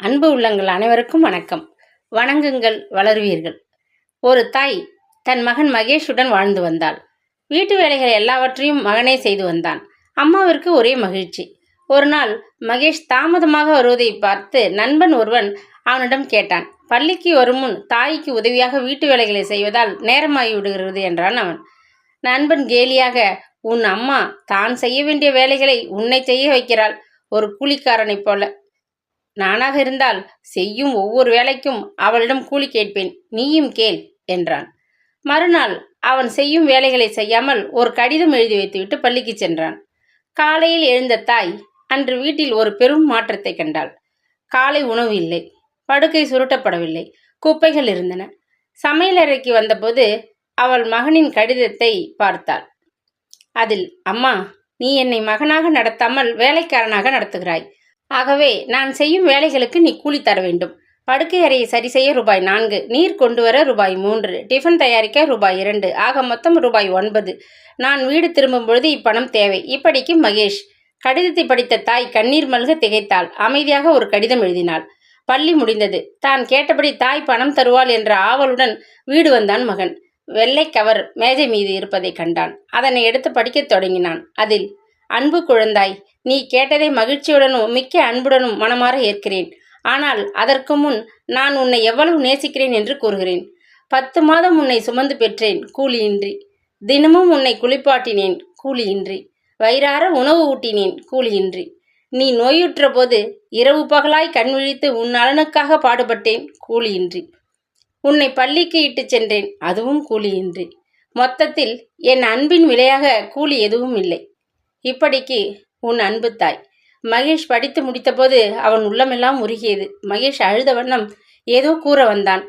அன்பு உள்ளங்கள் அனைவருக்கும் வணக்கம். வணங்குங்கள் வளருவீர்கள். ஒரு தாய் தன் மகன் மகேஷுடன் வாழ்ந்து வந்தாள். வீட்டு வேலைகள் எல்லாவற்றையும் மகனே செய்து வந்தான். அம்மாவிற்கு ஒரே மகிழ்ச்சி. ஒரு நாள் மகேஷ் தாமதமாக வருவதை பார்த்து நண்பன் ஒருவன் அவனிடம் கேட்டான் பள்ளிக்கு வரும் முன் தாய்க்கு உதவியாக வீட்டு வேலைகளை செய்வதால் நேரமாகி விடுகிறது என்றான் அவன். நண்பன் கேலியாக உன் அம்மா தான் செய்ய வேண்டிய வேலைகளை உன்னை செய்ய வைக்கிறாள். ஒரு கூலிக்காரனைப் போல. நானாக இருந்தால் செய்யும் ஒவ்வொரு வேலைக்கும் அவளிடம் கூலி கேட்பேன். நீயும் கேள் என்றான். மறுநாள் அவன் செய்யும் வேலைகளை செய்யாமல் ஒரு கடிதம் எழுதி வைத்துவிட்டு பள்ளிக்கு சென்றான். காலையில் எழுந்த தாய் அன்று வீட்டில் ஒரு பெரும் மாற்றத்தை கண்டாள். காலை உணவு இல்லை படுக்கை சுருட்டப்படவில்லை குப்பைகள் இருந்தன. சமையலறைக்கு வந்தபோது அவள் மகனின் கடிதத்தை பார்த்தாள். அதில் அம்மா நீ என்னை மகனாக நடத்தாமல் வேலைக்காரனாக நடத்துகிறாய். ஆகவே நான் செய்யும் வேலைகளுக்கு நீ கூலி தர வேண்டும். படுக்கை அறையை சரி செய்ய ரூபாய் நான்கு நீர் கொண்டு வர ரூபாய் மூன்று டிஃபன் தயாரிக்க ரூபாய் இரண்டு ஆக மொத்தம் ரூபாய் ஒன்பது. நான் வீடு திரும்பும் பொழுது இப்பணம் தேவை. இப்படிக்கு மகேஷ் கடிதத்தை படித்த தாய் கண்ணீர் மல்க திகைத்தாள். அமைதியாக ஒரு கடிதம் எழுதினாள். பள்ளி முடிந்தது. தான் கேட்டபடி தாய் பணம் தருவாள் என்ற ஆவலுடன் வீடு வந்தான் மகன். வெள்ளை கவர் மேஜை மீது இருப்பதை கண்டான். அதனை எடுத்து படிக்கத் தொடங்கினான். அதில் அன்பு குழந்தாய் நீ கேட்டதை மகிழ்ச்சியுடனும் மிக்க அன்புடனும் மனமாற ஏற்கிறேன். ஆனால் அதற்கு முன் நான் உன்னை எவ்வளவு நேசிக்கிறேன் என்று கூறுகிறேன். பத்து மாதம் உன்னை சுமந்து பெற்றேன் கூலியின்றி. தினமும் உன்னை குளிப்பாட்டினேன் கூலியின்றி. வயிறார உணவு ஊட்டினேன் கூலியின்றி. நீ நோயுற்ற போது இரவு பகலாய் கண் விழித்து உன் நலனுக்காக பாடுபட்டேன் கூலியின்றி. உன்னை பள்ளிக்கு இட்டுச் சென்றேன் அதுவும் கூலியின்றி. மொத்தத்தில் என் அன்பின் விலையாக கூலி எதுவும் இல்லை. இப்படிக்கு உன் அன்பு தாய். மகேஷ் படித்து முடித்தபோது அவன் உள்ளமெல்லாம் உருகியது. மகேஷ் அழுத வண்ணம் ஏதோ கூற வந்தான்.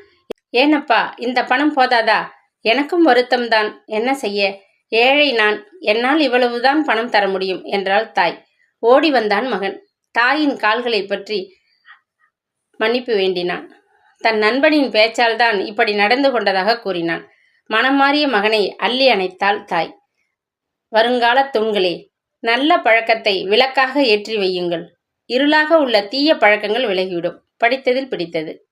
ஏனப்பா இந்த பணம் போதாதா? எனக்கும் வருத்தம்தான். என்ன செய்ய? ஏழை நான். என்னால் இவ்வளவுதான் பணம் தர முடியும் என்றாள் தாய். ஓடி வந்தான் மகன். தாயின் கால்களை பற்றி மன்னிப்பு வேண்டினான். தன் நண்பனின் பேச்சால் தான் இப்படி நடந்து கொண்டதாக கூறினான். மனம் மாறிய மகனை அள்ளி அணைத்தாள் தாய். வருங்கால தூண்களே நல்ல பழக்கத்தை விளக்காக ஏற்றி வையுங்கள். இருளாக உள்ள தீய பழக்கங்கள் விலகிவிடும். படித்ததில் பிடித்தது.